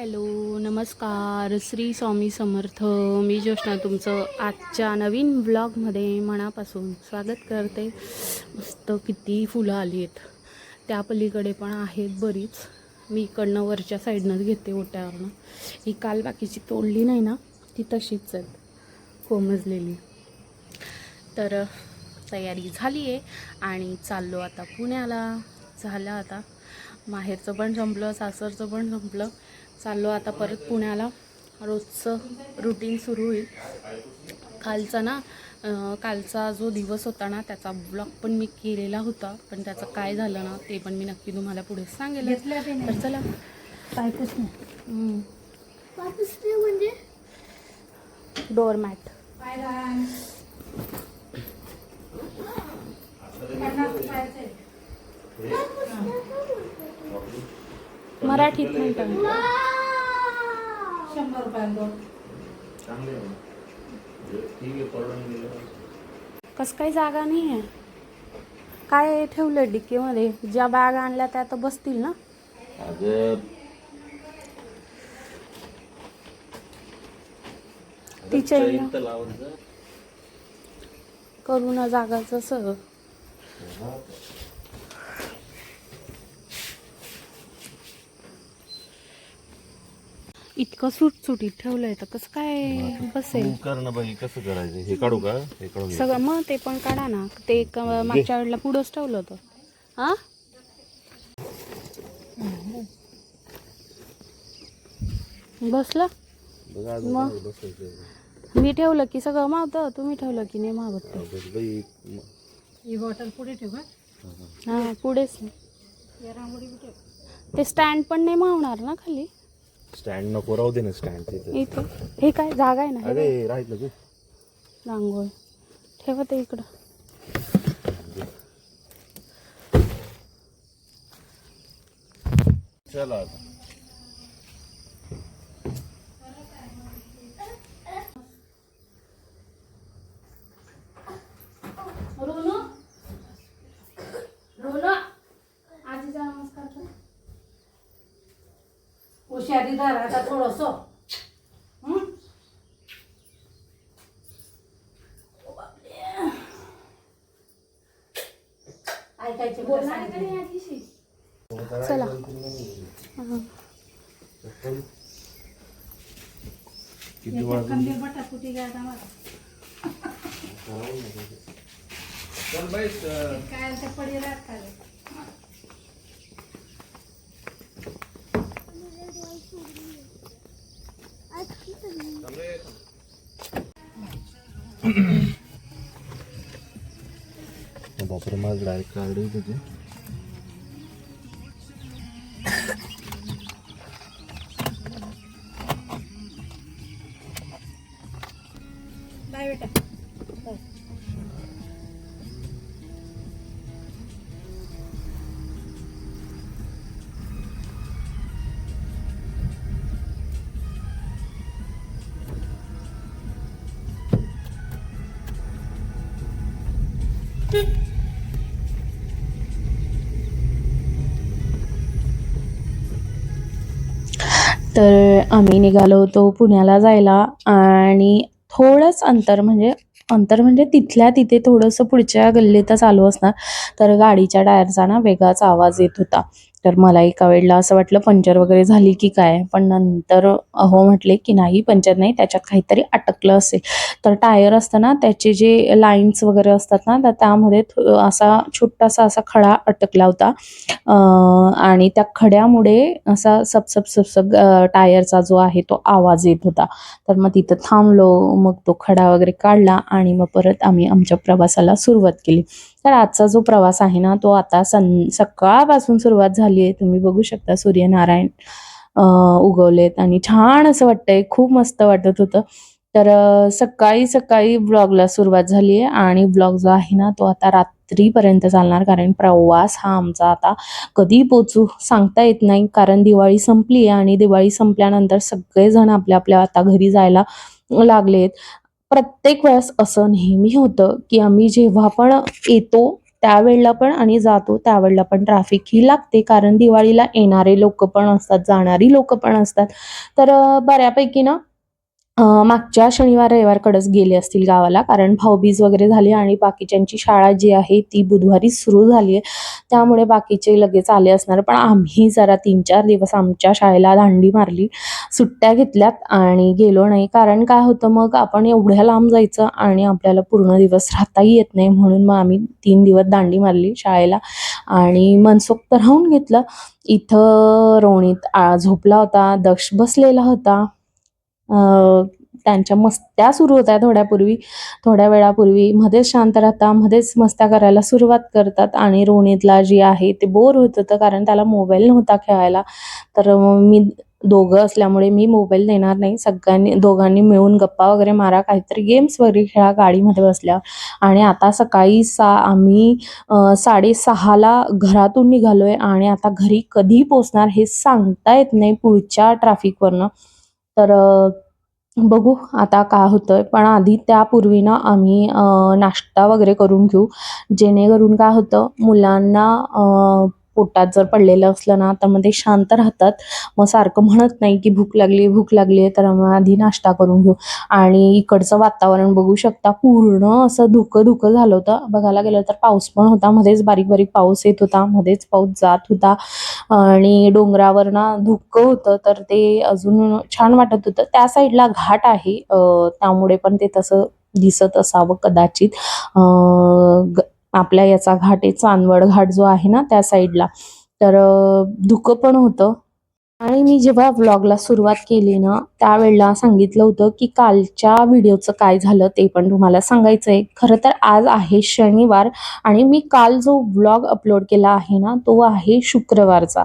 Hello नमस्कार. श्री स्वामी समर्थ. मी ज्योष्णा तुमचं आजच्या नवीन ब्लॉगमध्ये मनापासून स्वागत करते. मस्त किती फुलं आली आहेत त्या पलीकडे पण आहेत बरीच. मी इकडनं वरच्या साईडनंच घेते ओट्यावरनं. ही काल बाकीची तोडली नाही ना ती तशीच आहेत. कोमजलेली. तर तयारी झाली आहे आणि चाललो आता पुण्याला. झालं आता. माहेरचं पण संपलं सासरचं पण संपलं चाललो आता परत पुण्याला. रोजचं रुटीन सुरू होईल. कालचा ना कालचा जो दिवस होता ना त्याचा ब्लॉग पण मी केलेला होता. पण त्याचं काय झालं ना ते पण मी नक्की तुम्हाला पुढे सांगेल. तर चला. पायपूस नाही. हम्म. म्हणजे? डोअरमॅट मराठीत म्हणतो. शंभर कसं काही जागा नाही आहे काय ठेवलं डिक्कीमध्ये? ज्या बॅग आणल्या त्या तर बसतील ना? तिच्या करू ना जागाचं सगळं. इतकं सुटसुटीत ठेवलंय तर कसं काय बसेल? तू कर ना बाई कसं करायचं? हे काढू का? हे काढून घे. सगळं मग ते पण काढा ना. ते मागच्या वेळेला पुढंच ठेवलं होतं. हा? बसला? बघा अजून मग? बसायचं. मी ठेवलं की सगळं मावतं? तुम्ही ठेवलं की नाही मावत ते? बस बाई म- ही बॉटल पुढे ठेव हा. पुढेच. या रांगोळी बी ठेव. ते स्टँड पण नाही मावणार ना खाली? स्टँड नको राहू दे ना स्टँड तिथे. इथे. हे काय जागा आहे ना हे? अरे राहत ना तू रांगोळी. ठेवा ते इकडं. चला आता रोनो रोनो आजीचा नमस्कार कर. धर आता थोडस. ऐकायचे. चला. किती वाजले? फुटी काय आता मला. काय ते पडी राहत बापरे माझं डायरेक्ट कार्ड आहे तर आम्ही निघालो होतो पुण्याला जायला आणि थोडंच अंतर म्हणजे अंतर म्हणजे तिथल्या तिथे थोडंसं पुढच्या गल्लीतच आलो असणार तर गाडीच्या टायरचा ना वेगळाच आवाज येत होता. तर मला एका वेळेला असं वाटलं पंक्चर वगैरे झाली की काय? पण नंतर अहो म्हटले की नाही पंचर नाही त्याच्यात काहीतरी अटकलं असेल. तर टायर असतं ना त्याचे जे लाईन्स वगैरे असतात ना तर त्यामध्ये थो- असा छोटासा असा खडा अटकला होता. आणि त्या खड्यामुळे असा सपसप सपसप टायरचा जो आहे तो आवाज येत होता. तर मग तिथं थांबलो मग तो खडा वगैरे काढला आणि मग परत आम्ही आमच्या प्रवासाला सुरुवात केली. तर आजचा जो प्रवास आहे ना तो आता सं सकाळपासून सुरुवात झाली आहे. तुम्ही बघू शकता सूर्यनारायण उगवलेत आणि छान असं वाटतंय. खूप मस्त वाटत होतं. तर सकाळी सकाळी ब्लॉगला सुरुवात झाली आहे आणि ब्लॉग जो आहे ना तो आता रात्रीपर्यंत चालणार. कारण प्रवास हा आमचा आता कधी पोचू सांगता येत नाही. कारण दिवाळी संपली आहे आणि दिवाळी संपल्यानंतर सगळेजण आपल्या आपल्या आता घरी जायला लागलेत. प्रत्येक वेळेस असं नेहमी होतं की आम्ही जेव्हा पण येतो त्यावेळेला पण आणि जातो त्यावेळेला पण ट्रॅफिक ही लागते. कारण दिवाळीला येणारे लोक पण असतात जाणारी लोक पण असतात. तर बऱ्यापैकी ना मागच्या शनिवार रविवारकडेच गेले असतील गावाला कारण भाऊबीज वगैरे झाली आणि बाकीच्यांची शाळा जी आहे ती बुधवारी सुरू झाली आहे. त्यामुळे बाकीचे लगेच आले असणार. पण आम्ही जरा तीन चार दिवस आमच्या शाळेला दांडी मारली सुट्ट्या घेतल्यात आणि गेलो नाही. कारण काय होतं मग आपण एवढ्या लांब जायचं आणि आपल्याला पूर्ण दिवस राहताही येत नाही म्हणून मग आम्ही तीन दिवस दांडी मारली शाळेला. आणि मनसोक्त राहून घेतलं. इथं रोणीत आ, झोपला होता दक्ष बसलेला होता. त्यांच्या मस्त्या सुरू होत्या थोड्यापूर्वी. थोड्या वेळापूर्वी मध्येच शांत राहता मध्येच मस्त्या करायला सुरुवात करतात आणि रोणीतला जी आहे ते बोर होत होतं कारण त्याला मोबाईल नव्हता खेळायला. तर मी दोघं असल्यामुळे मी मोबाईल देणार नाही. सगळ्यांनी दोघांनी मिळून गप्पा वगैरे मारा काहीतरी गेम्स वगैरे खेळा गाडीमध्ये बसल्यावर. आणि आता सकाळी सा आम्ही साडेसहाला घरातून निघालोय आणि आता घरी कधी पोचणार हे सांगता येत नाही पुढच्या ट्रॅफिकवरनं तर बघू आता काय आहे पण आधी त्यापूर्वी ना आम्ही नाश्ता वगैरे करून घेऊ. जेणेकरून काय होतं मुलांना पोटात जर पडलेलं असलं ना तर मग ते शांत राहतात. मग सारखं म्हणत नाही की भूक लागली भूक लागली आहे तर मग आधी नाश्ता करून घेऊ. आणि इकडचं वातावरण बघू शकता पूर्ण असं धुकं धुकं झालं होतं. बघायला गेलं तर पाऊस पण होता मध्येच बारीक बारीक पाऊस येत होता मध्येच पाऊस जात होता. आणि डोंगरावर ना धुकं होतं तर ते अजून छान वाटत होतं. त्या साईडला घाट आहे त्यामुळे पण ते तसं दिसत असावं कदाचित. ग- आपल्या याचा घाट आहे चांदवड घाट जो आहे ना त्या साईडला. तर धुकं पण होतं. आणि मी जेव्हा व्लॉगला सुरुवात केली ना त्यावेळेला सांगितलं होतं की कालच्या व्हिडिओचं काय झालं ते पण तुम्हाला सांगायचं आहे खरं तर आज आहे शनिवार आणि मी काल जो व्लॉग अपलोड केला आहे ना तो आहे शुक्रवारचा.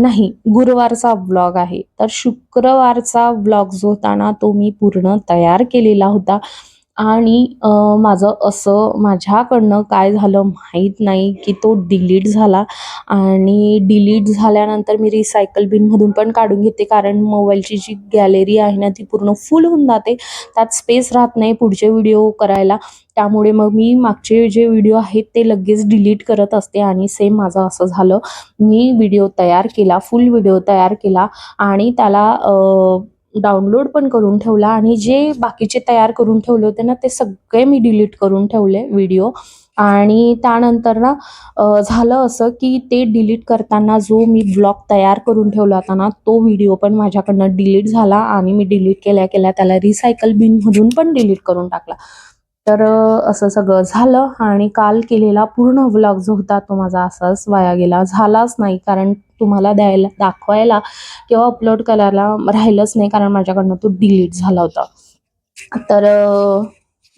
नाही गुरुवारचा व्लॉग आहे. तर शुक्रवारचा व्लॉग जो होता ना तो मी पूर्ण तयार केलेला होता. आणि माझं असं माझ्याकडनं काय झालं माहीत नाही की तो डिलीट झाला आणि डिलीट झाल्यानंतर मी रिसायकल बिनमधून पण काढून घेते कारण मोबाईलची जी गॅलरी आहे ना ती पूर्ण फुल होऊन जाते. त्यात स्पेस राहत नाही पुढचे व्हिडिओ करायला. त्यामुळे मग मी मागचे जे व्हिडिओ आहेत ते लगेच डिलीट करत असते आणि सेम माझं असं झालं. मी व्हिडिओ तयार केला फुल व्हिडिओ तयार केला आणि त्याला डाउनलोड पण करून ठेवला आणि जे बाकीचे तयार करून ठेवले होते ना ते सगळे मी डिलीट करून ठेवले व्हिडिओ आणि त्यानंतर ना झालं असं की ते डिलीट करताना जो मी ब्लॉग तयार करून ठेवला होता ना तो व्हिडिओ पण माझ्याकडनं डिलीट झाला आणि मी डिलीट केल्या केल्या त्याला रिसायकल बिनमधून पण डिलीट करून टाकला. तर असं सगळं झालं आणि काल केलेला पूर्ण व्लॉग जो होता तो माझा असाच वाया गेला. झालाच नाही कारण तुम्हाला द्यायला दाखवायला किंवा अपलोड करायला राहिलंच नाही कारण माझ्याकडनं तो डिलीट झाला होता. तर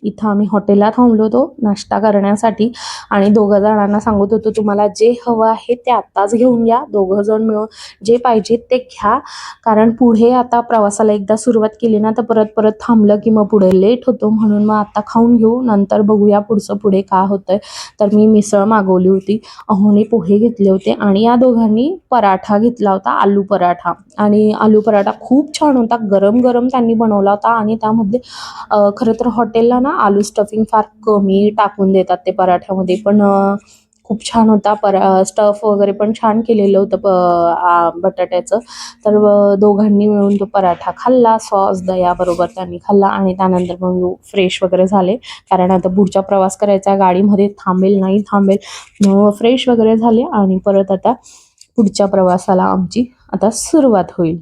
इथं आम्ही हॉटेलला थांबलो होतो नाश्ता करण्यासाठी. आणि दोघं जणांना सांगत होतो तुम्हाला जे हवं आहे ते आत्ताच घेऊन या. दोघं जण मिळून जे पाहिजे ते घ्या. कारण पुढे आता प्रवासाला एकदा सुरुवात केली ना तर परत परत थांबलं की मग पुढे लेट होतो. म्हणून मग आता खाऊन घेऊ. नंतर बघूया पुढचं पुढे काय होतंय. तर मी मिसळ मागवली होती. अहोने पोहे घेतले होते आणि या दोघांनी पराठा घेतला होता आलू पराठा. आणि आलू पराठा खूप छान होता. गरम गरम त्यांनी बनवला होता आणि त्यामध्ये खरं तर हॉटेलला ना आलू स्टफिंग फार कमी टाकून देतात ते पराठ्यामध्ये. पण खूप छान होता परा स्टफ वगैरे पण छान केलेलं होतं बटाट्याचं. तर दोघांनी मिळून तो पराठा खाल्ला सॉस दयाबरोबर त्यांनी खाल्ला आणि त्यानंतर मग फ्रेश वगैरे झाले. कारण आता पुढचा प्रवास करायचा गाडीमध्ये थांबेल नाही थांबेल. फ्रेश वगैरे झाले आणि परत आता पुढच्या प्रवासाला आमची आता सुरुवात होईल.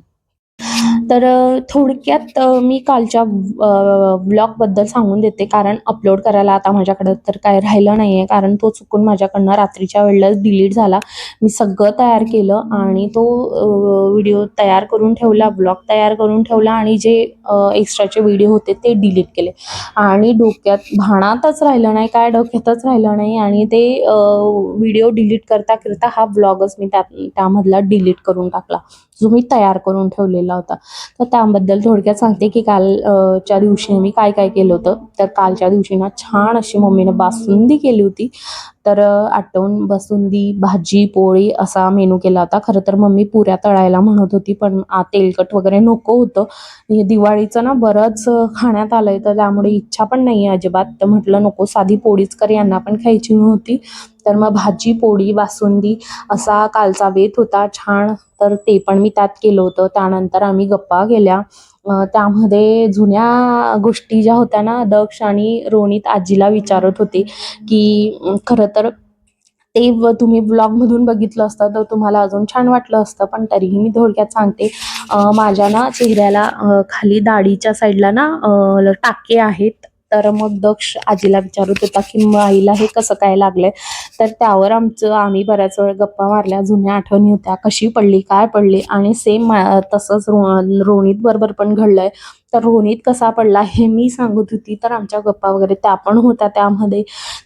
तर थोडक्यात मी कालच्या ब्लॉगबद्दल सांगून देते. कारण अपलोड करायला आता माझ्याकडं तर काय राहिलं नाही आहे कारण तो चुकून माझ्याकडनं रात्रीच्या वेळेलाच डिलीट झाला. मी सगळं तयार केलं आणि तो व्हिडिओ तयार करून ठेवला ब्लॉग तयार करून ठेवला आणि जे एक्स्ट्राचे व्हिडिओ होते ते डिलीट केले. आणि डोक्यात भाणातच राहिलं नाही काय डोक्यातच राहिलं नाही आणि ते व्हिडिओ डिलीट करता करता हा ब्लॉगच मी त्या त्यामधला डिलीट करून टाकला. जो मी तयार करून ठेवलेला होता. तर त्याबद्दल थोडक्यात सांगते की काल च्या दिवशी मी काय काय केलं होतं? तर कालच्या दिवशी ना छान अशी मम्मीनं बासुंदी केली होती. तर आटवून बसुंदी भाजी पोळी असा मेनू केला होता. खरं तर मम्मी पुऱ्या तळायला म्हणत होती पण तेलकट वगैरे नको होतं. हे दिवाळीचं ना बरंच खाण्यात आलंय तर त्यामुळे इच्छा पण नाही आहे अजिबात. तर म्हटलं नको साधी पोळीच कर यांना पण खायची नव्हती. तर मग भाजी पोळी बासुंदी असा कालचा वेत होता छान. तर ते पण मी त्यात केलं होतं. त्यानंतर आम्ही गप्पा केल्या. त्यामध्ये जुन्या गोष्टी ज्या होत्या ना दक्ष आणि रोनित आजीला विचारत होते की खरं तर ते व तुम्ही ब्लॉगमधून बघितलं असतं तर तुम्हाला अजून छान वाटलं असतं पण तरीही मी थोडक्यात सांगते माझ्या ना चेहऱ्याला खाली दाढीच्या साईडला ना टाके आहेत. तर मग दक्ष आजीला विचारत होता की आईला हे कसं काय लागलंय? तर त्यावर आमचं आम्ही बऱ्याच वेळ गप्पा मारल्या जुन्या आठवणी होत्या कशी पडली काय पडली आणि सेम तसंच रो रोनित बरोबर पण घडलंय. तर रोनित कसा पडला हे मी सांगत होती तर आमच्या गप्पा वगैरे त्या पण होत्या त्यामध्ये.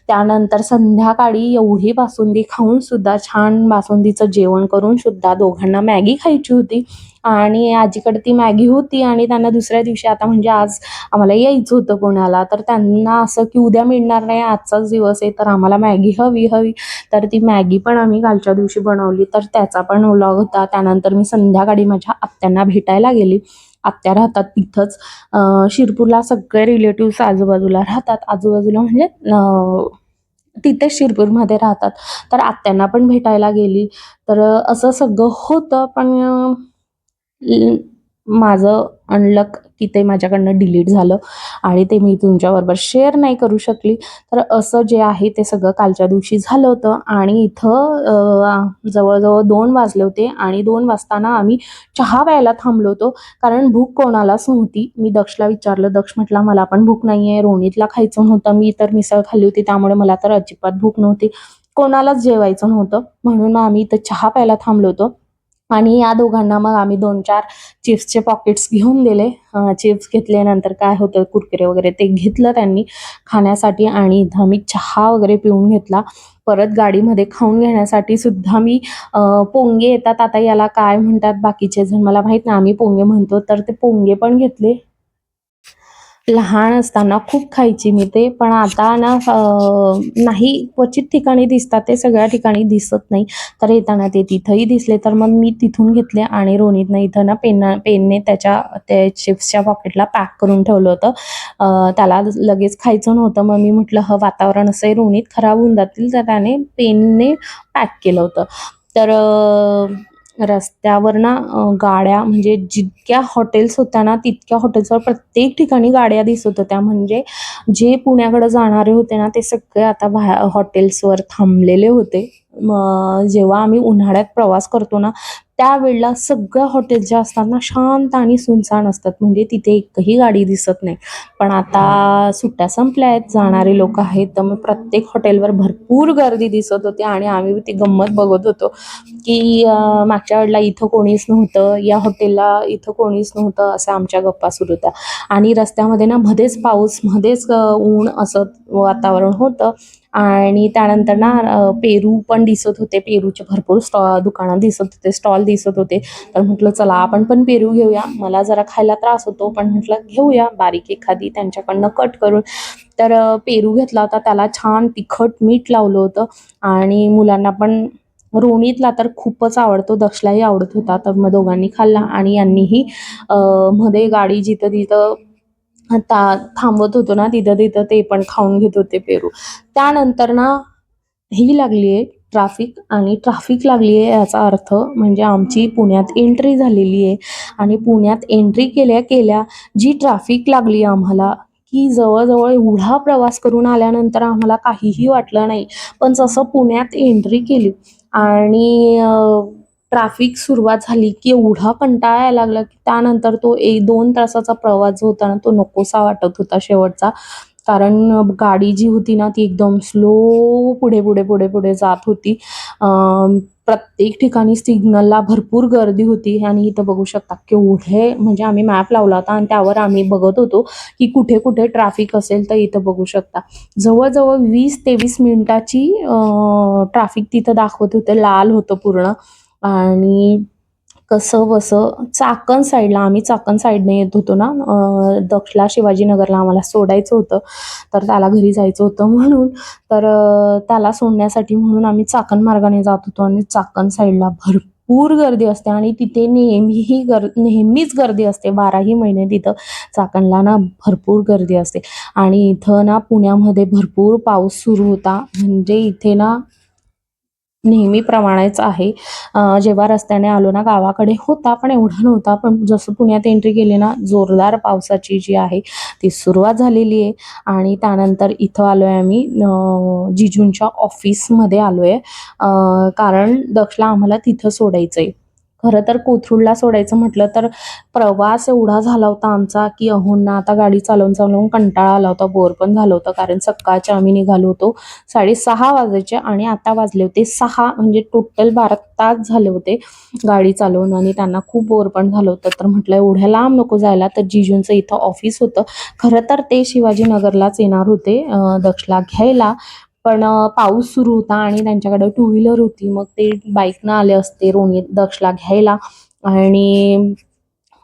त्यानंतर संध्याकाळी एवढी बासुंदी खाऊन सुद्धा छान बासुंदीचं जेवण करून सुद्धा दोघांना मॅगी खायची होती. आणि आजीकडे ती मॅगी होती आणि त्यांना दुसऱ्या दिवशी आता म्हणजे आज आम्हाला यायचं होतं पुण्याला तर त्यांना असं की उद्या मिळणार नाही आजचाच दिवस आहे तर आम्हाला मॅगी हवी हवी तर ती मॅगी पण आम्ही कालच्या दिवशी बनवली. तर त्याचा पण व्लॉग होता. त्यानंतर मी संध्याकाळी माझ्या आत्यांना भेटायला गेली. आत्या राहतात तिथंच शिरपूरला सगळे रिलेटिव्स आजूबाजूला राहतात. आजूबाजूला म्हणजे तिथेच शिरपूरमध्ये राहतात. तर आत्यांना पण भेटायला गेली. तर असं सगळं होतं. पण माझं अनलक की ते माझ्याकडनं डिलीट झालं आणि ते मी तुमच्याबरोबर शेअर नाही करू शकली. तर असं जे आहे ते सगळं कालच्या दिवशी झालं होतं आणि इथं जवळजवळ दोन वाजले होते आणि दोन वाजताना आम्ही चहा प्यायला थांबलो होतो कारण भूक कोणालाच नव्हती. मी दक्षला विचारलं दक्ष म्हटला मला पण भूक नाही आहे रोनितला खायचं नव्हतं मी तर मिसळ खाल्ली होती त्यामुळे मला तर अजिबात भूक नव्हती. कोणालाच जेवायचं नव्हतं. म्हणून मग आम्ही इथं चहा प्यायला थांबलो होतो आणि या दोघांना मग आम्ही दोन चार चिप्सचे पॉकेट्स घेऊन दिले. चिप्स घेतल्यानंतर काय होतं कुरकुरे वगैरे ते घेतलं त्यांनी खाण्यासाठी आणि इथं आम्ही चहा वगैरे पिऊन घेतला. परत गाडीमध्ये खाऊन घेण्यासाठी सुद्धा मी पोंगे येतात. आता याला काय म्हणतात बाकीचे जण मला माहीत नाही. आम्ही पोंगे म्हणतो तर ते पोंगे पण घेतले. लहान असताना खूप खायची मी ते पण आता ना नाही क्वचित ठिकाणी दिसतात ते सगळ्या ठिकाणी दिसत नाही. तर येताना ते तिथंही दिसले तर मग मी तिथून घेतले आणि रोनीतनं इथं ना पेना पेनने त्याच्या त्या चिप्सच्या पॉकेटला पॅक करून ठेवलं होतं. त्याला लगेच खायचं नव्हतं. मग मी म्हटलं ह वातावरण असं आहे खराब होऊन जातील. तर त्याने पेनने पॅक केलं होतं. तर रस्त्यावर ना गाड्या म्हणजे जितक्या हॉटेल्स होत्या ना तितक्या हॉटेल्सवर प्रत्येक ठिकाणी गाड्या दिसत होत्या. म्हणजे जे पुण्याकडे जाणारे होते ना ते सगळे आता बाहेर हॉटेल्सवर थांबलेले होते. जेव्हा आम्ही उन्हाळ्यात प्रवास करतो ना त्यावेळेला सगळ्या हॉटेल ज्या असतात ना शांत आणि सुनसान असतात. म्हणजे तिथे एकही गाडी दिसत नाही. पण आता सुट्ट्या संपल्या आहेत जाणारे लोक आहेत. तर मग प्रत्येक हॉटेलवर भरपूर गर्दी दिसत होती आणि आम्ही ती गंमत बघत होतो की मागच्या वेळेला इथं कोणीच नव्हतं या हॉटेलला इथं कोणीच नव्हतं असं आमच्या गप्पा सुरू होत्या. आणि रस्त्यामध्ये ना मध्येच पाऊस मध्येच ऊन असं वातावरण होतं. आणि त्यानंतर ना पेरू पण दिसत होते. पेरूचे भरपूर स्टॉ दुकानं दिसत होते स्टॉल दिसत होते. तर म्हटलं चला आपण पण पेरू घेऊया. मला जरा खायला त्रास होतो पण म्हटलं घेऊया बारीक एखादी त्यांच्याकडनं कट करून. तर पेरू घेतला होता. त्याला छान तिखट मीठ लावलं होतं. आणि मुलांना पण रोणीतला तर खूपच आवडतो दक्षलाही आवडत होता. तर मग दोघांनी खाल्ला आणि यांनीही मध्ये गाडी जिथं तिथं आता थांबत होतो ना तिथं तिथं ते पण खाऊन घेत होते पेरू. त्यानंतर ना ही लागली आहे ट्राफिक आणि ट्राफिक लागली आहे याचा अर्थ म्हणजे आमची पुण्यात एंट्री झालेली आहे आणि पुण्यात एंट्री केल्या केल्या जी ट्राफिक लागली आम्हाला की जवळजवळ एवढा प्रवास करून आल्यानंतर आम्हाला काहीही वाटलं नाही. पण जसं पुण्यात एंट्री केली आणि ट्रॅफिक सुरुवात झाली की एवढा कंटाळा यायला लागला की त्यानंतर तो एक दोन तासाचा प्रवास जो होता ना तो नकोसा वाटत होता शेवटचा. कारण गाडी जी होती ना ती एकदम स्लो पुढे पुढे पुढे पुढे जात होती. प्रत्येक ठिकाणी सिग्नलला भरपूर गर्दी होती. आणि इथं बघू शकता केवढे म्हणजे आम्ही मॅप लावला होता आणि त्यावर आम्ही बघत होतो की कुठे कुठे ट्रॅफिक असेल तर इथं बघू शकता. जवळजवळ वीस तेवीस मिनिटाची ट्रॅफिक तिथं दाखवत होते. लाल होतं पूर्ण. आणि कसं बसं चाकण साईडला आम्ही चाकण साईडने येत होतो ना दक्षला शिवाजीनगरला आम्हाला सोडायचं होतं. तर त्याला घरी जायचं होतं म्हणून. तर त्याला सोडण्यासाठी म्हणून आम्ही चाकण मार्गाने जात होतो आणि चाकण साईडला भरपूर गर्दी असते आणि तिथे नेहमीही गर नेहमीच गर्दी असते. बाराही महिने तिथं चाकणला ना भरपूर गर्दी असते. आणि इथं ना पुण्यामध्ये भरपूर पाऊस सुरू होता. म्हणजे इथे ना नेहमीप्रमाणेच आहे. जेव्हा रस्त्याने आलो ना गावाकडे होता पण एवढा नव्हता. पण जसं पुण्यात एंट्री केली ना जोरदार पावसाची जी आहे ती सुरुवात झालेली आहे. आणि त्यानंतर इथं आलो आहे आम्ही जिजूंच्या ऑफिसमध्ये आलो आहे कारण दक्षला आम्हाला तिथं सोडायचं आहे खरं तर कोथरूडला सोडायचं म्हटलं तर प्रवास एवढा झाला होता आमचा की अहोंना आता गाडी चालवून चालवून कंटाळा आला होता बोर पण झालं होतं. कारण सकाळच्या आम्ही निघालो होतो साडेसहा वाजायचे आणि आता वाजले होते सहा म्हणजे टोटल बारा तास झाले होते गाडी चालवून आणि त्यांना खूप बोर पण झालं होतं. तर म्हटलं एवढ्या लांब नको जायला. तर जिजूंचं इथं ऑफिस होतं. खरं तर ते शिवाजीनगरलाच येणार होते दक्षला घ्यायला. पण पाऊस सुरू होता आणि त्यांच्याकडे टू व्हीलर होती. मग ते बाईकनं आले असते रोनी दक्षला घ्यायला. आणि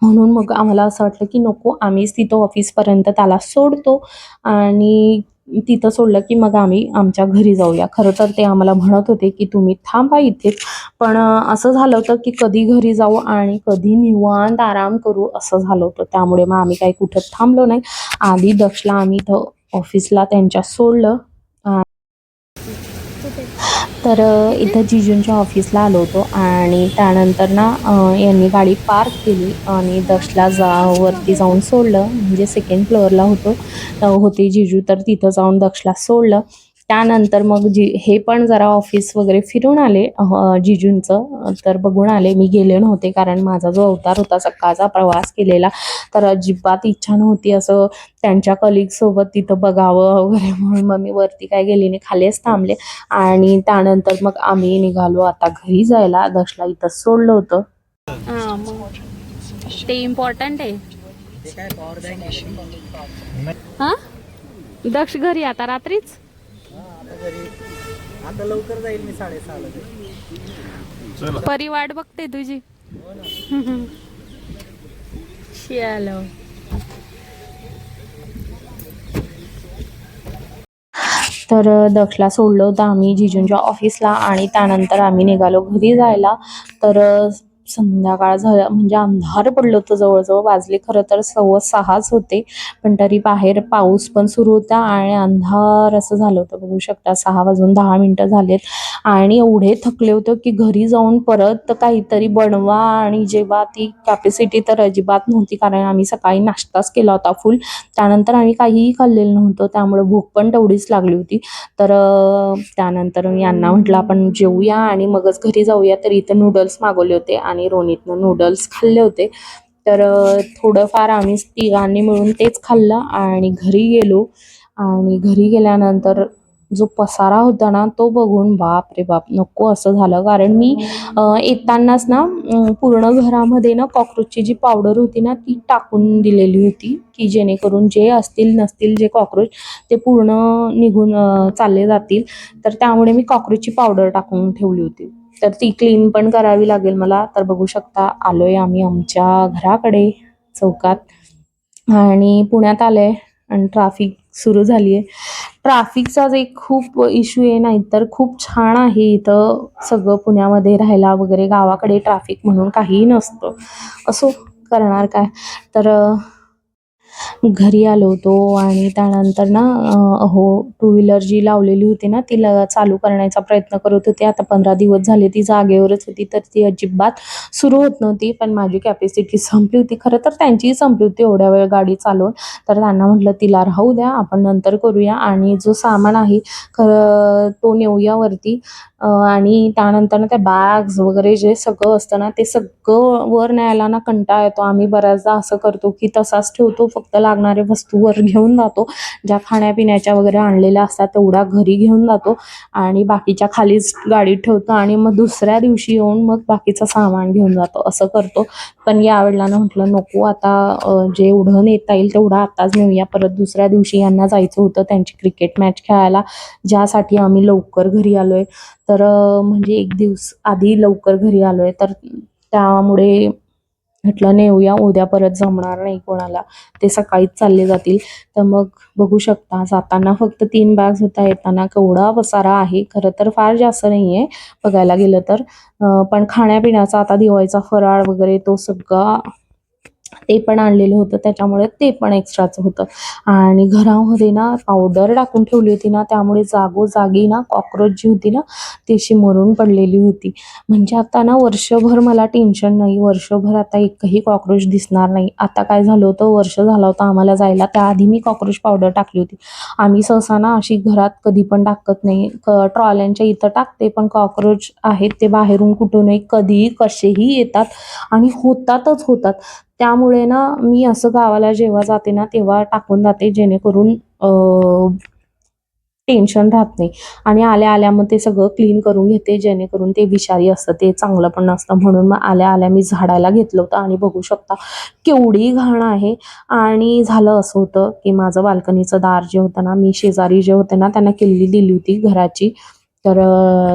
म्हणून मग आम्हाला असं वाटलं की नको आम्हीच तिथं ऑफिसपर्यंत त्याला सोडतो. आणि तिथं सोडलं की मग आम्ही आमच्या घरी जाऊया. खरं तर ते आम्हाला म्हणत होते की तुम्ही थांबा इथेच पण असं झालं होतं की कधी घरी जाऊ आणि कधी निवांत आराम करू असं झालं होतं. त्यामुळे मग आम्ही काही कुठं थांबलो नाही. आधी दक्षला आम्ही इथं ऑफिसला त्यांच्या सोडलं. तर इथं जिजूंच्या ऑफिसला आलो होतो आणि त्यानंतर ना यांनी गाडी पार्क केली आणि दक्षला जा वरती जाऊन सोडलं. म्हणजे सेकंड फ्लोअरला होतो. होते जिजू तर तिथं जाऊन दक्षला सोडलं. त्यानंतर मग जी हे पण जरा ऑफिस वगैरे फिरून आले जिजूंचं. तर बघून आले. मी गेले नव्हते कारण माझा जो अवतार होता सकाळचा प्रवास केलेला तर अजिबात इच्छा नव्हती असं त्यांच्या कलिगसोबत तिथं बघावं वगैरे म्हणून मग मी वरती काय गेली नाही खालीच थांबले. आणि त्यानंतर मग आम्ही निघालो आता घरी जायला. दक्षला इथं सोडलं होतं. हां ते इम्पॉर्टंट आहे. हां? दक्ष घरी आता रात्रीच? आता लवकर जाईल मी साडेसहाला जाईल. चला. परी वाट बघते तुझी. चलो तर दक्षला सोडलं होतं आम्ही जिजूंच्या ऑफिसला आणि त्यानंतर आम्ही निघालो घरी जायला. तर संध्याकाळ झालं म्हणजे अंधार पडलं होतं जवळजवळ वाजले खरं तर सव्वा सहाच होते पण तरी बाहेर पाऊस पण सुरू होता आणि अंधार असं झालं होतं बघू शकता सहा वाजून दहा मिनटं झालेत. आणि एवढे थकले होते की घरी जाऊन परत काहीतरी बनवा आणि जेव्हा ती कॅपॅसिटी तर अजिबात नव्हती कारण आम्ही सकाळी नाश्ताच केला होता फुल त्यानंतर आम्ही काहीही खाल्लेलं नव्हतं त्यामुळे भूक पण तेवढीच लागली होती. तर त्यानंतर मी यांना म्हटलं आपण जेवूया आणि मगच घरी जाऊया तर इथं नूडल्स मागवले होते आणि रोनीतनं नूडल्स खाल्ले होते. तर थोडंफार आम्ही तिघांनी मिळून तेच खाल्लं आणि घरी गेलो. आणि घरी गेल्यानंतर जो पसारा होता ना तो बघून बाप रे बाप नको असं झालं. कारण मी येतानाच ना पूर्ण घरामध्ये ना कॉक्रोचची जी पावडर होती ना ती टाकून दिलेली होती. की जेणेकरून जे असतील नसतील जे कॉक्रोच ते पूर्ण निघून चालले जातील. तर त्यामुळे मी कॉक्रोचची पावडर टाकून ठेवली होती. तर ती क्लीन पण करावी लागेल मला. तर बघू शकता आलोय आम्ही आमच्या घराकडे चौकात. आणि पुण्यात आलोय आणि ट्राफिक सुरू झाली आहे ट्राफिकचाच एक खूप इश्यू आहे नाहीतर खूप छान आहे इथं सगळं पुण्यामध्ये राहायला वगैरे गावाकडे ट्राफिक म्हणून काहीही नसतं. असो करणार काय? तर घरी आलो होतो आणि त्यानंतर ना अहो हो टू व्हीलर जी लावलेली होती ना तिला चालू करण्याचा प्रयत्न करत होते. आता पंधरा दिवस झाले ती जागेवरच होती तर ती अजिबात सुरू होत नव्हती पण माझी कॅपॅसिटी संपली होती. खरं तर त्यांचीही संपली होती एवढ्या वेळ गाडी चालवून. तर त्यांना म्हटलं तिला राहू द्या आपण नंतर करूया. आणि जो सामान आहे खरं तो नेऊया वरती. आणि त्यानंतर ना त्या बॅग्स वगैरे जे सगळं असतं ना ते सगळं वर न्यायला ना कंटाळा येतो. आम्ही बऱ्याचदा असं करतो की तसाच ठेवतो फक्त लागणारे वस्तू वर घेऊन जातो. ज्या खाण्यापिण्याच्या वगैरे आणलेल्या असतात तेवढ्या घरी घेऊन जातो. आणि बाकीच्या खालीच गाडीत ठेवतो आणि मग दुसऱ्या दिवशी येऊन मग बाकीचं सामान घेऊन जातो. असं करतो. पण या वडिलांना म्हटलं नको आता जे एवढं नेता येईल तेवढं आताच नेऊया. परत दुसऱ्या दिवशी यांना जायचं होतं त्यांची क्रिकेट मॅच खेळायला. ज्यासाठी आम्ही लवकर घरी आलोय. तर म्हणजे एक दिवस आधी लवकर घरी आलोय. तर त्यामुळे म्हटलं नेऊया उद्या परत जमणार नाही कोणाला. ते सकाळीच चालले जातील. तर मग बघू शकता जाताना फक्त तीन बॅग्स होता येताना केवढा पसारा आहे. खरं तर फार जास्त नाही आहे बघायला गेलं तर. पण खाण्यापिण्याचा आता दिवाळीचा फराळ वगैरे तो सगळा ते पण आणलेलं होतं त्याच्यामुळे ते पण एक्स्ट्राचं होतं. आणि घरामध्ये ना पावडर टाकून ठेवली होती ना त्यामुळे जागोजागी ना कॉक्रोच जी होती ना ती अशी मरून पडलेली होती. म्हणजे आता ना वर्षभर मला टेन्शन नाही वर्षभर आता एकही कॉक्रोच दिसणार नाही. आता काय झालं होतं वर्ष झालं होतं आम्हाला जायला त्याआधी मी कॉक्रोच पावडर टाकली होती. आम्ही सहसा ना अशी घरात कधी पण टाकत नाही. ट्रॉल्यांच्या इथं टाकते पण कॉक्रोच आहेत ते बाहेरून कुठूनही कधीही कसेही येतात आणि होतातच होतात. त्यामुळे ना मी असं गावाला जेव्हा जाते ना तेव्हा टाकून जाते जेणेकरून टेन्शन राहत नाही. आणि आल्या आल्या मग ते सगळं क्लीन करून घेते जेणेकरून ते विषारी असतं ते चांगलं पण नसतं. म्हणून मग आल्या आल्या मी झाडायला घेतलं होतं आणि बघू शकता केवढी घाण आहे. आणि झालं असं होतं की माझं बाल्कनीचं दार जे होतं ना मी शेजारी जे होते ना त्यांना किल्ली दिली होती घराची. तर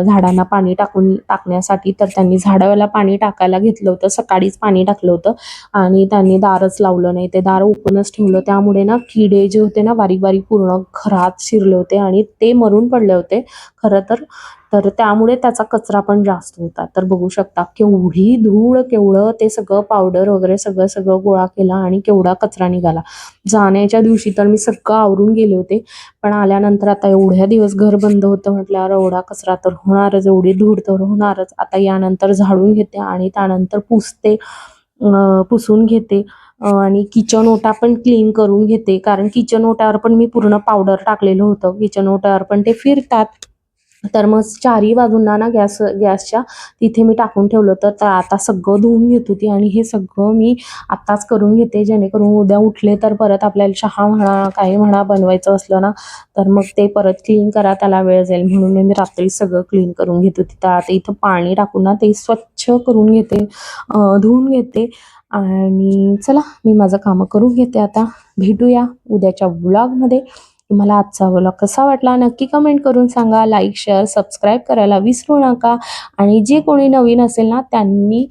झाडांना पाणी टाकून टाकण्यासाठी तर त्यांनी झाडाला पाणी टाकायला घेतलं होतं. सकाळीच पाणी टाकलं होतं आणि त्यांनी दारच लावलं नाही. ते दार ओपनच ठेवलं. त्यामुळे ना किडे जे होते ना बारीक बारीक पूर्ण घरात शिरले होते आणि ते मरून पडले होते. खरं तर तर त्यामुळे त्याचा कचरा पण जास्त होता. तर बघू शकता केवढी धूळ केवढं ते सगळं पावडर वगैरे सगळं सगळं गोळा केला आणि केवढा कचरा निघाला. जाण्याच्या दिवशी तर मी सगळं आवरून गेले होते पण आल्यानंतर आता एवढ्या दिवस घर बंद होतं म्हटल्यावर एवढा कचरा तर होणारच एवढी धूळ तर होणारच. आता यानंतर झाडून घेते आणि त्यानंतर पुसते पुसून घेते आणि किचन ओटा पण क्लीन करून घेते. कारण किचन ओट्यावर पण मी पूर्ण पावडर टाकलेलं होतं. किचन ओट्यावर पण ते फिरतात. तर मग चारही बाजूंना ना गॅस गॅसच्या तिथे मी टाकून ठेवलं तर आता सगळं धुवून घेत होती आणि हे सगळं मी आत्ताच करून घेते. जेणेकरून उद्या उठले तर परत आपल्याला चहा म्हणा काही म्हणा बनवायचं असलं ना तर मग ते परत क्लीन करा त्याला वेळ जाईल. म्हणून मी रात्री सगळं क्लीन करून घेत होती. तर आता इथं पाणी टाकून ना ते स्वच्छ करून घेते. धुवून घेते. आणि चला मी माझं कामं करून घेते आता. भेटूया उद्याच्या ब्लॉगमध्ये तुम्हाला आजचा व्लॉग कसा वाटला नक्की कमेंट करून सांगा. लाईक शेअर सबस्क्राईब करायला विसरू नका. आणि जे कोणी नवीन असेल ना त्यांनी